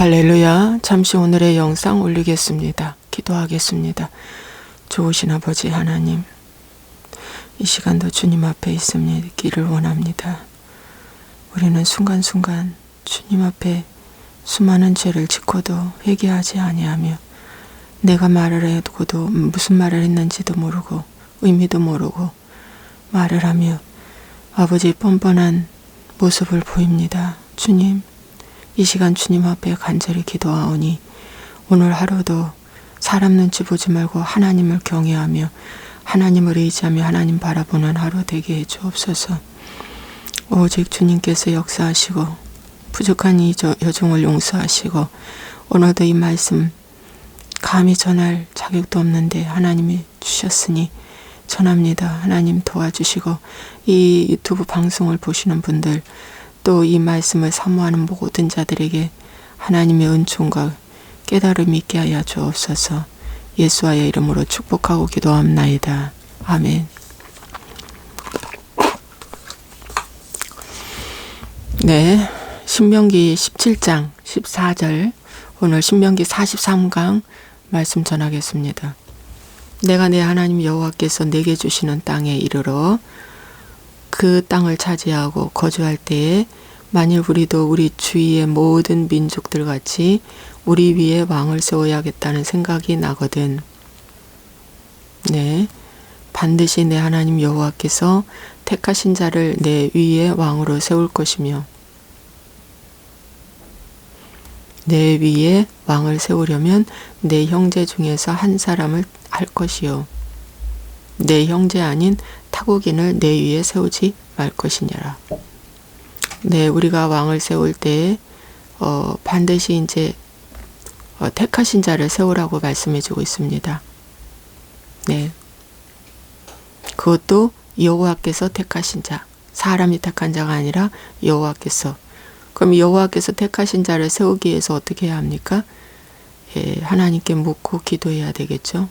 할렐루야. 잠시 오늘의 영상 올리겠습니다. 기도하겠습니다. 좋으신 아버지 하나님, 이 시간도 주님 앞에 있음기를 원합니다. 우리는 순간순간 주님 앞에 수많은 죄를 짓고도 회개하지 아니하며 내가 말을 해도고도 무슨 말을 했는지도 모르고 의미도 모르고 말을 하며 아버지 뻔뻔한 모습을 보입니다. 주님, 이 시간 주님 앞에 간절히 기도하오니 오늘 하루도 사람 눈치 보지 말고 하나님을 경외하며 하나님을 의지하며 하나님 바라보는 하루 되게 해 주옵소서. 오직 주님께서 역사하시고 부족한 이 여종을 용서하시고 오늘도 이 말씀 감히 전할 자격도 없는데 하나님이 주셨으니 전합니다. 하나님 도와주시고 이 유튜브 방송을 보시는 분들 또 이 말씀을 사모하는 모든 자들에게 하나님의 은총과 깨달음이 있게 하여 주옵소서. 예수와의 이름으로 축복하고 기도합나이다. 아멘. 네. 신명기 17장 14절 오늘 신명기 43강 말씀 전하겠습니다. 내가 내 하나님 여호와께서 내게 주시는 땅에 이르러 그 땅을 차지하고 거주할 때에 만일 우리도 우리 주위의 모든 민족들 같이 우리 위에 왕을 세워야겠다는 생각이 나거든. 네. 반드시 내 하나님 여호와께서 택하신 자를 내 위에 왕으로 세울 것이며 내 위에 왕을 세우려면 내 형제 중에서 한 사람을 할 것이요. 내 형제 아닌 타국인을 내 위에 세우지 말 것이니라. 네, 우리가 왕을 세울 때 어, 반드시 이제 어, 택하신 자를 세우라고 말씀해주고 있습니다. 네, 그것도 여호와께서 택하신 자, 사람이 택한 자가 아니라 여호와께서. 그럼 여호와께서 택하신 자를 세우기 위해서 어떻게 해야 합니까? 예, 하나님께 묻고 기도해야 되겠죠.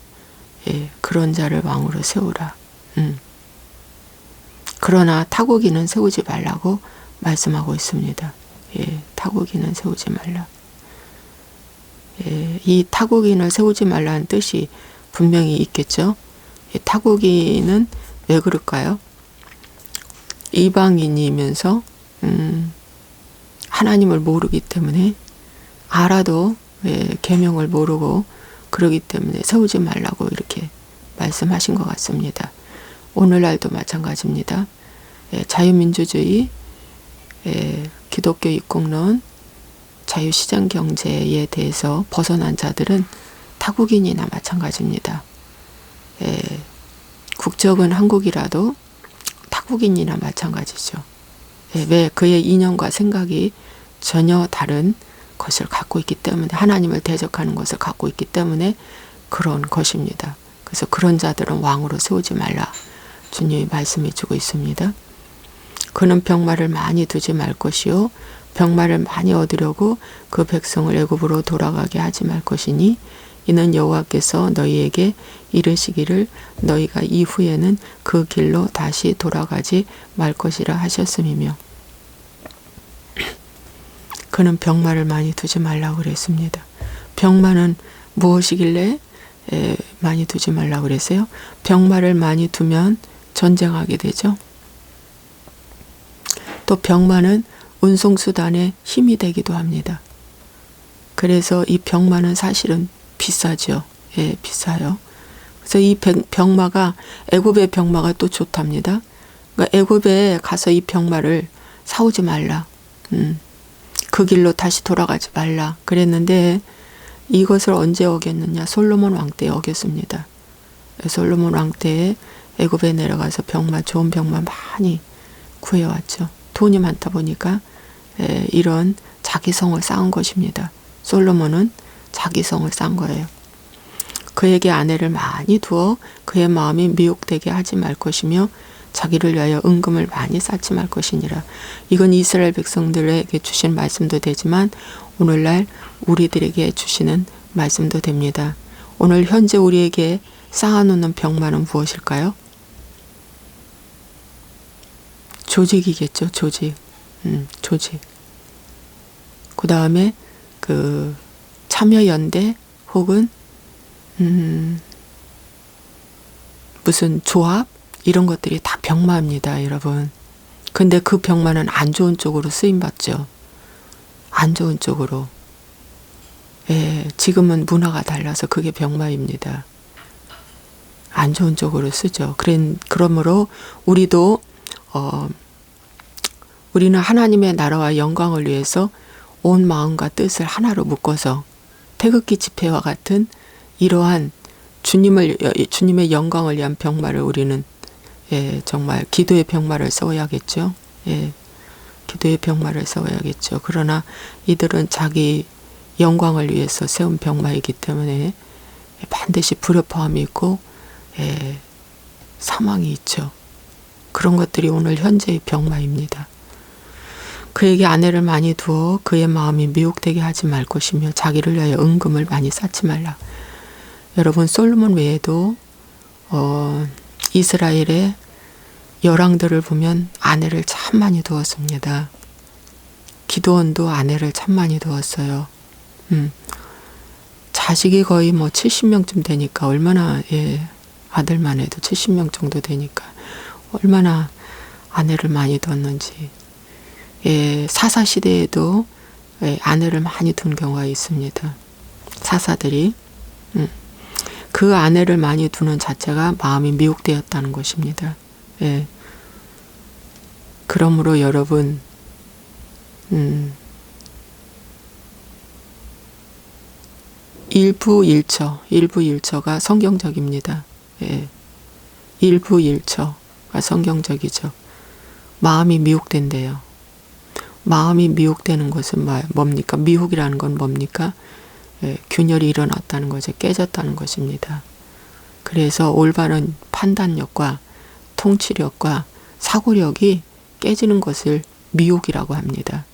예, 그런 자를 왕으로 세우라. 음. 그러나 타고기는 세우지 말라고 말씀하고 있습니다. 예, 타고기는 세우지 말라. 예, 이 타고기는 세우지 말라는 뜻이 분명히 있겠죠. 예, 타고기는 왜 그럴까요? 이방인이면서 음, 하나님을 모르기 때문에 알아도 예, 계명을 모르고 그러기 때문에 세우지 말라고 이렇게 말씀하신 것 같습니다. 오늘날도 마찬가지입니다. 예, 자유민주주의, 예, 기독교 입국론, 자유시장 경제에 대해서 벗어난 자들은 타국인이나 마찬가지입니다. 예, 국적은 한국이라도 타국인이나 마찬가지죠. 예, 왜 그의 이념과 생각이 전혀 다른 것을 갖고 있기 때문에 하나님을 대적하는 것을 갖고 있기 때문에 그런 것입니다. 그래서 그런 자들은 왕으로 세우지 말라. 주님이 말씀해 주고 있습니다. 그는 병마를 많이 두지 말 것이요 병마를 많이 얻으려고 그 백성을 애굽으로 돌아가게 하지 말 것이니 이는 여호와께서 너희에게 이르시기를 너희가 이후에는 그 길로 다시 돌아가지 말 것이라 하셨음이며 그는 병마를 많이 두지 말라고 그랬습니다. 병마는 무엇이길래 에, 많이 두지 말라고 그랬어요? 병마를 많이 두면 전쟁하게 되죠. 또 병마는 운송수단의 힘이 되기도 합니다. 그래서 이 병마는 사실은 비싸죠. 예, 비싸요. 그래서 이 병마가 애굽의 병마가 또 좋답니다. 그러니까 애굽에 가서 이 병마를 사오지 말라. 음. 그 길로 다시 돌아가지 말라 그랬는데 이것을 언제 어겼느냐 솔로몬 왕 때 어겼습니다. 솔로몬 왕 때에 애굽에 내려가서 병마 좋은 병마 많이 구해왔죠. 돈이 많다 보니까 에, 이런 자기성을 쌓은 것입니다. 솔로몬은 자기성을 쌓은 거예요. 그에게 아내를 많이 두어 그의 마음이 미혹되게 하지 말 것이며 자기를 위하여 은금을 많이 쌓지 말 것이니라. 이건 이스라엘 백성들에게 주신 말씀도 되지만 오늘날 우리들에게 주시는 말씀도 됩니다. 오늘 현재 우리에게 쌓아놓는 병마는 무엇일까요? 조직이겠죠, 조직. 음, 조직. 그 다음에 그그 참여연대 혹은 음 무슨 조합 이런 것들이 다 병마입니다, 여러분. 근데 그 병마는 안 좋은 쪽으로 쓰임 받죠. 안 좋은 쪽으로. 예, 지금은 문화가 달라서 그게 병마입니다. 안 좋은 쪽으로 쓰죠. 그런 그러므로 우리도 어 우리는 하나님의 나라와 영광을 위해서 온 마음과 뜻을 하나로 묶어서 태극기 집회와 같은 이러한 주님을 주님의 영광을 위한 병마를 우리는 예, 정말 기도의 병마를 써야겠죠. 예. 기도의 병마를 써야겠죠. 그러나 이들은 자기 영광을 위해서 세운 병마이기 때문에 반드시 불협화음이 있고 예, 사망이 있죠. 그런 것들이 오늘 현재의 병마입니다. 그에게 아내를 많이 두어 그의 마음이 미혹되게 하지 말 것이며 자기를 위하여 은금을 많이 쌓지 말라. 여러분 솔로몬 외에도 어, 이스라엘의 열왕들을 보면 아내를 참 많이 두었습니다. 기도원도 아내를 참 많이 두었어요. 음. 자식이 거의 뭐 70명쯤 되니까 얼마나 예, 아들만 해도 70명 정도 되니까 얼마나 아내를 많이 뒀는지 예, 사사 시대에도 예, 아내를 많이 둔 경우가 있습니다. 사사들이 음. 그 아내를 많이 두는 자체가 마음이 미혹되었다는 것입니다. 예. 그러므로 여러분, 음, 일부 일처, 일부 일처가 성경적입니다. 예. 일부 일처가 성경적이죠. 마음이 미혹된대요. 마음이 미혹되는 것은 뭡니까? 미혹이라는 건 뭡니까? 예, 균열이 일어났다는 거죠. 깨졌다는 것입니다. 그래서 올바른 판단력과 통치력과 사고력이 깨지는 것을 미혹이라고 합니다.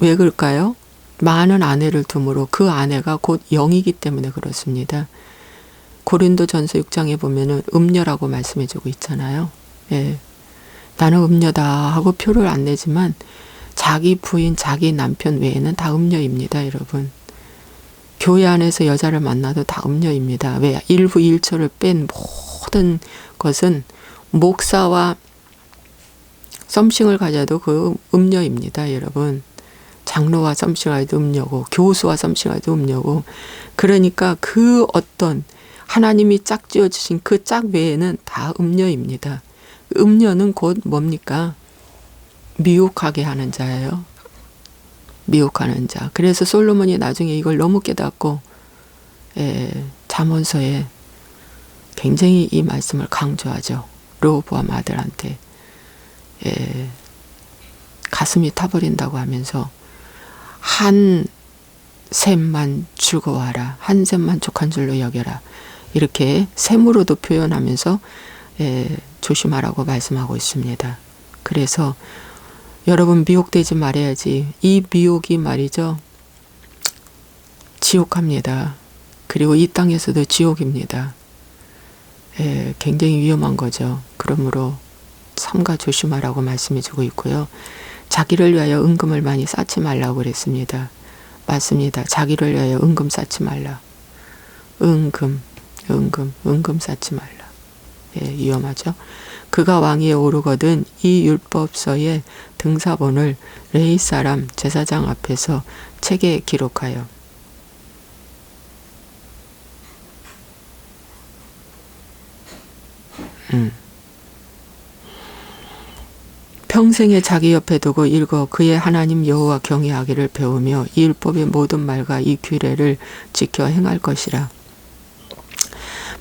왜 그럴까요? 많은 아내를 두므로 그 아내가 곧 영이기 때문에 그렇습니다. 고린도 전서 6장에 보면은 음녀라고 말씀해주고 있잖아요. 예. 나는 음녀다 하고 표를 안 내지만 자기 부인, 자기 남편 외에는 다 음녀입니다, 여러분. 교회 안에서 여자를 만나도 다 음녀입니다. 왜? 일부 일처를 뺀 모든 것은 목사와 썸씽을 가져도 그 음녀입니다, 여러분. 장로와 썸씽하도 음녀고 교수와 썸씽하도 음녀고 그러니까 그 어떤 하나님이 짝지어 주신 그 짝 외에는 다 음녀입니다. 음녀는 곧 뭡니까? 미혹하게 하는 자예요. 미혹하는 자. 그래서 솔로몬이 나중에 이걸 너무 깨닫고 예, 잠언서에 굉장히 이 말씀을 강조하죠. 로보암 아들한테 예, 가슴이 타버린다고 하면서 한 샘만 즐거워하라. 한 샘만 족한 줄로 여겨라. 이렇게 샘으로도 표현하면서 예, 조심하라고 말씀하고 있습니다. 그래서 여러분 미혹되지 말아야지. 이 미혹이 말이죠. 지옥합니다. 그리고 이 땅에서도 지옥입니다. 예, 굉장히 위험한 거죠. 그러므로 삼가 조심하라고 말씀해 주고 있고요. 자기를 위하여 은금을 많이 쌓지 말라고 그랬습니다. 맞습니다. 자기를 위하여 은금 쌓지 말라. 은금, 은금, 은금 쌓지 말라. 예, 위험하죠. 그가 왕위에 오르거든 이 율법서의 등사본을 레이 사람 제사장 앞에서 책에 기록하여 음. 평생에 자기 옆에 두고 읽어 그의 하나님 여호와 경외하기를 배우며 이 율법의 모든 말과 이 규례를 지켜 행할 것이라.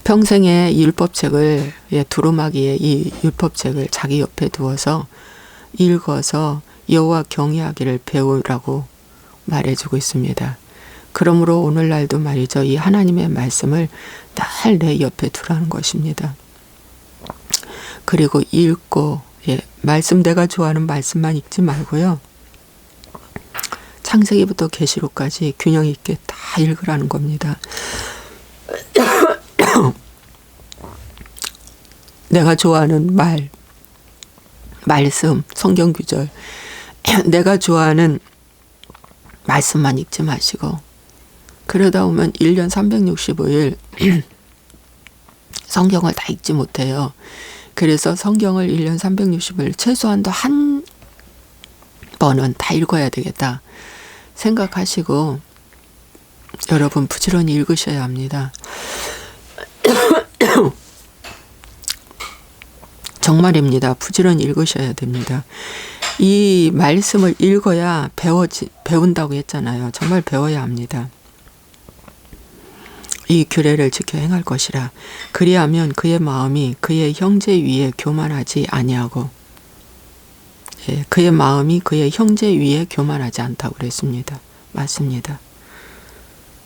평생에 율법책을 예, 두루마기에 이 율법책을 자기 옆에 두어서 읽어서 여호와 경외하기를 배우라고 말해주고 있습니다. 그러므로 오늘날도 말이죠. 이 하나님의 말씀을 날내 옆에 두라는 것입니다. 그리고 읽고 예, 말씀 내가 좋아하는 말씀만 읽지 말고요. 창세기부터 계시록까지 균형 있게 다 읽으라는 겁니다. 내가 좋아하는 말, 말씀, 성경 구절, 내가 좋아하는 말씀만 읽지 마시고 그러다 보면 1년 365일 성경을 다 읽지 못해요. 그래서 성경을 1년 365일 최소한도 한 번은 다 읽어야 되겠다 생각하시고 여러분 부지런히 읽으셔야 합니다. 정말입니다. 부지런히 읽으셔야 됩니다. 이 말씀을 읽어야 배워 배운다고 했잖아요. 정말 배워야 합니다. 이 규례를 지켜 행할 것이라 그리하면 그의 마음이 그의 형제 위에 교만하지 아니하고 예, 그의 마음이 그의 형제 위에 교만하지 않다고 그랬습니다. 맞습니다.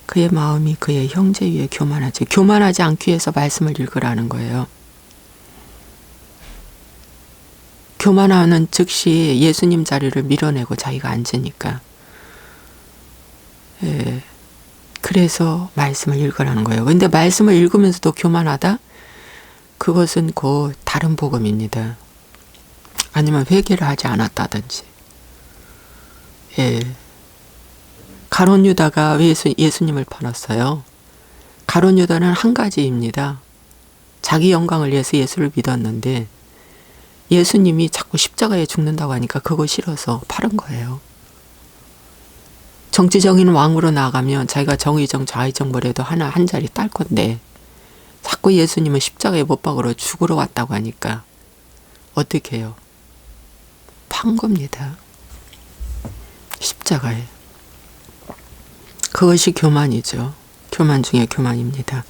그의 마음이 그의 형제 위에 교만하지 교만하지 않기 위해서 말씀을 읽으라는 거예요. 교만하는 즉시 예수님 자리를 밀어내고 자기가 앉으니까. 예. 그래서 말씀을 읽으라는 거예요. 근데 말씀을 읽으면서도 교만하다? 그것은 곧 다른 복음입니다. 아니면 회개를 하지 않았다든지. 예. 가론 유다가 왜 예수, 예수님을 팔았어요? 가론 유다는 한 가지입니다. 자기 영광을 위해서 예수를 믿었는데 예수님이 자꾸 십자가에 죽는다고 하니까 그거 싫어서 팔은 거예요. 정치적인 왕으로 나가면 자기가 정의정 좌의정 뭐래도 하나 한 자리 딸 건데 자꾸 예수님은 십자가에 못 박으러 죽으러 왔다고 하니까 어떻게 해요? 판 겁니다. 십자가에. 그것이 교만이죠. 교만 중에 교만입니다.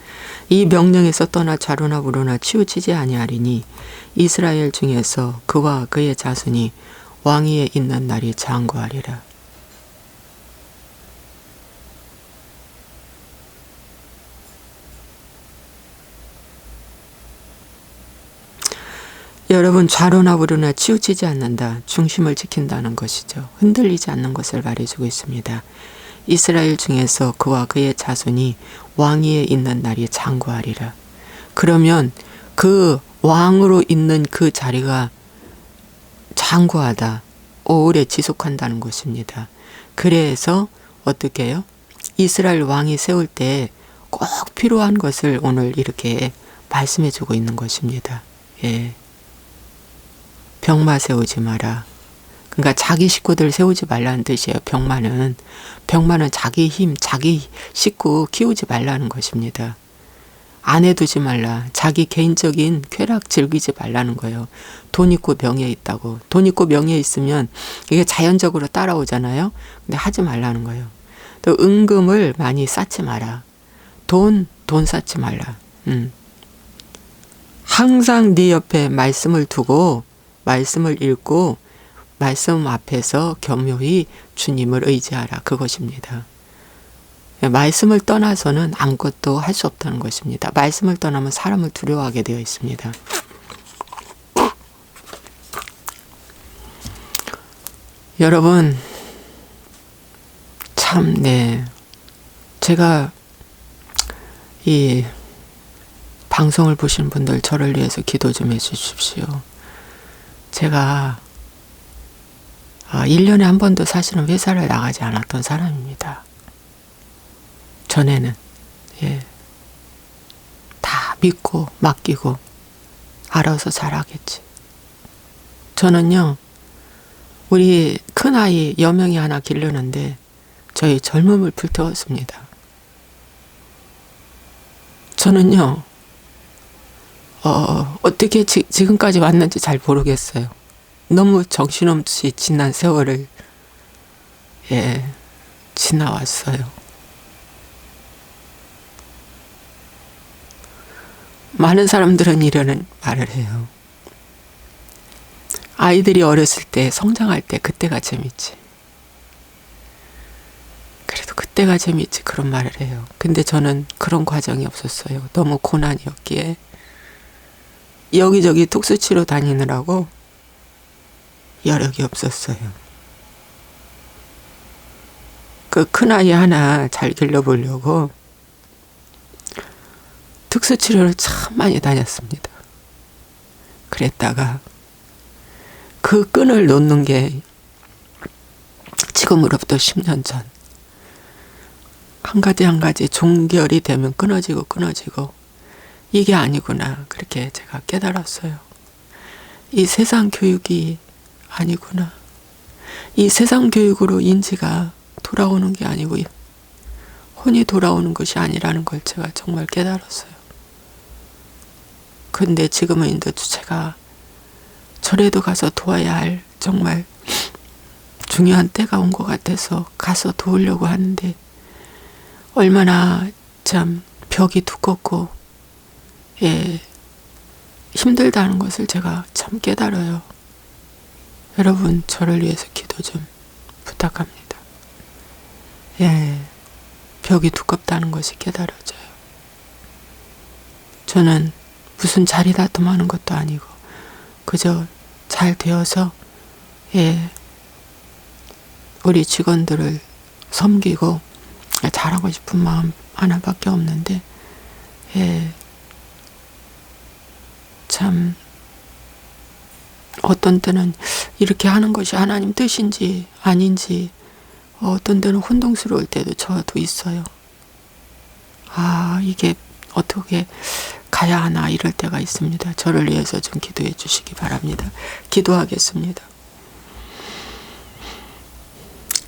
이 명령에서 떠나 자로나 부로나 치우치지 아니하리니 이스라엘 중에서 그와 그의 자손이 왕위에 있는 날이 장구하리라. 여러분 좌로나 우로나 치우치지 않는다. 중심을 지킨다는 것이죠. 흔들리지 않는 것을 말해주고 있습니다. 이스라엘 중에서 그와 그의 자손이 왕위에 있는 날이 장구하리라. 그러면 그 왕으로 있는 그 자리가 장구하다. 오래 지속한다는 것입니다. 그래서 어떻게 해요? 이스라엘 왕이 세울 때 꼭 필요한 것을 오늘 이렇게 말씀해 주고 있는 것입니다. 예. 병마 세우지 마라. 그러니까 자기 식구들 세우지 말라는 뜻이에요. 병마는. 병마는 자기 힘, 자기 식구 키우지 말라는 것입니다. 안에 두지 말라. 자기 개인적인 쾌락 즐기지 말라는 거예요. 돈 있고 명예 있다고. 돈 있고 명예 있으면 이게 자연적으로 따라오잖아요. 근데 하지 말라는 거예요. 또 은금을 많이 쌓지 마라. 돈, 돈 쌓지 말라. 음. 항상 네 옆에 말씀을 두고 말씀을 읽고 말씀 앞에서 겸허히 주님을 의지하라. 그것입니다. 말씀을 떠나서는 아무것도 할 수 없다는 것입니다. 말씀을 떠나면 사람을 두려워하게 되어 있습니다. 여러분, 참, 네. 제가 이 방송을 보신 분들 저를 위해서 기도 좀 해주십시오. 제가 1년에 아, 한 번도 사실은 회사를 나가지 않았던 사람입니다. 전에는. 예. 다 믿고 맡기고 알아서 잘하겠지. 저는요, 우리 큰아이 여명이 하나 기르는데 저희 젊음을 불태웠습니다. 저는요, 어, 어떻게 지, 지금까지 왔는지 잘 모르겠어요. 너무 정신없이 지난 세월을, 예, 지나왔어요. 많은 사람들은 이러는 말을 해요. 아이들이 어렸을 때, 성장할 때, 그때가 재밌지. 그래도 그때가 재밌지. 그런 말을 해요. 근데 저는 그런 과정이 없었어요. 너무 고난이었기에. 여기저기 특수치료 다니느라고 여력이 없었어요. 그 큰아이 하나 잘 길러보려고 특수치료를 참 많이 다녔습니다. 그랬다가 그 끈을 놓는 게 지금으로부터 10년 전 한 가지 한 가지 종결이 되면 끊어지고 끊어지고 이게 아니구나 그렇게 제가 깨달았어요. 이 세상 교육이 아니구나. 이 세상 교육으로 인지가 돌아오는 게 아니고 혼이 돌아오는 것이 아니라는 걸 제가 정말 깨달았어요. 근데 지금은 이제 제가 절에도 가서 도와야 할 정말 중요한 때가 온 것 같아서 가서 도우려고 하는데 얼마나 참 벽이 두껍고 예 힘들다는 것을 제가 참 깨달아요. 여러분 저를 위해서 기도 좀 부탁합니다. 예 벽이 두껍다는 것이 깨달아져요. 저는 무슨 자리 다툼하는 것도 아니고 그저 잘 되어서 예 우리 직원들을 섬기고 잘하고 싶은 마음 하나밖에 없는데 예, 참 어떤 때는 이렇게 하는 것이 하나님 뜻인지 아닌지 어떤 때는 혼동스러울 때도 저도 있어요. 아 이게 어떻게 가야 하나 이럴 때가 있습니다. 저를 위해서 좀 기도해 주시기 바랍니다. 기도하겠습니다.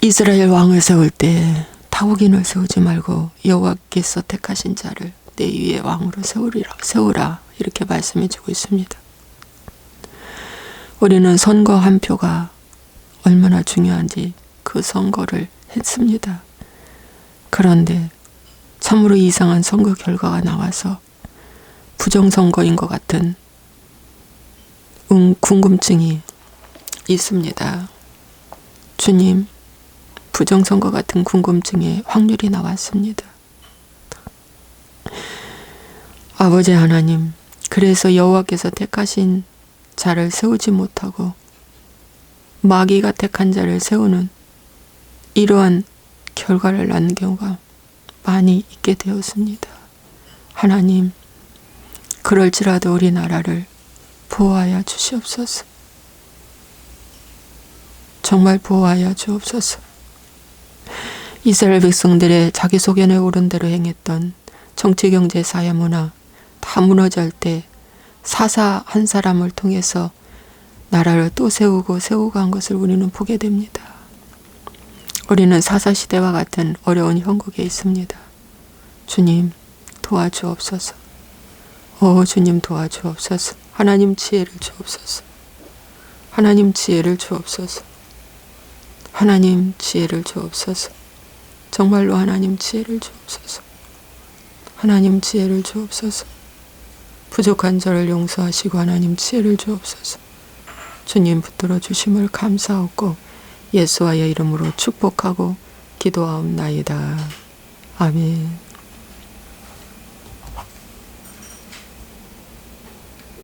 이스라엘 왕을 세울 때 타국인을 세우지 말고 여호와께서 택하신 자를 내 위에 왕으로 세우리라 세우라 이렇게 말씀해 주고 있습니다. 우리는 선거 한 표가 얼마나 중요한지 그 선거를 했습니다. 그런데 참으로 이상한 선거 결과가 나와서 부정선거인 것 같은 음, 궁금증이 있습니다. 주님, 부정선거 같은 궁금증에 확률이 나왔습니다. 아버지 하나님, 그래서 여호와께서 택하신 자를 세우지 못하고 마귀가 택한 자를 세우는 이러한 결과를 낳는 경우가 많이 있게 되었습니다. 하나님, 그럴지라도 우리나라를 보호하여 주시옵소서. 정말 보호하여 주옵소서. 이스라엘 백성들의 자기소견에 오른 대로 행했던 정치, 경제, 사회, 문화 다 무너질 때 사사 한 사람을 통해서 나라를 또 세우고 세우고 한 것을 우리는 보게 됩니다. 우리는 사사 시대와 같은 어려운 형국에 있습니다. 주님 도와주옵소서. 오 주님 도와주옵소서. 하나님 지혜를 주옵소서. 하나님 지혜를 주옵소서. 하나님 지혜를 주옵소서. 정말로 하나님 지혜를 주옵소서. 하나님 지혜를 주옵소서. 부족한 저를 용서하시고 하나님 지혜를 주옵소서. 주님 붙들어 주심을 감사하고 예수와의 이름으로 축복하고 기도하옵나이다. 아멘.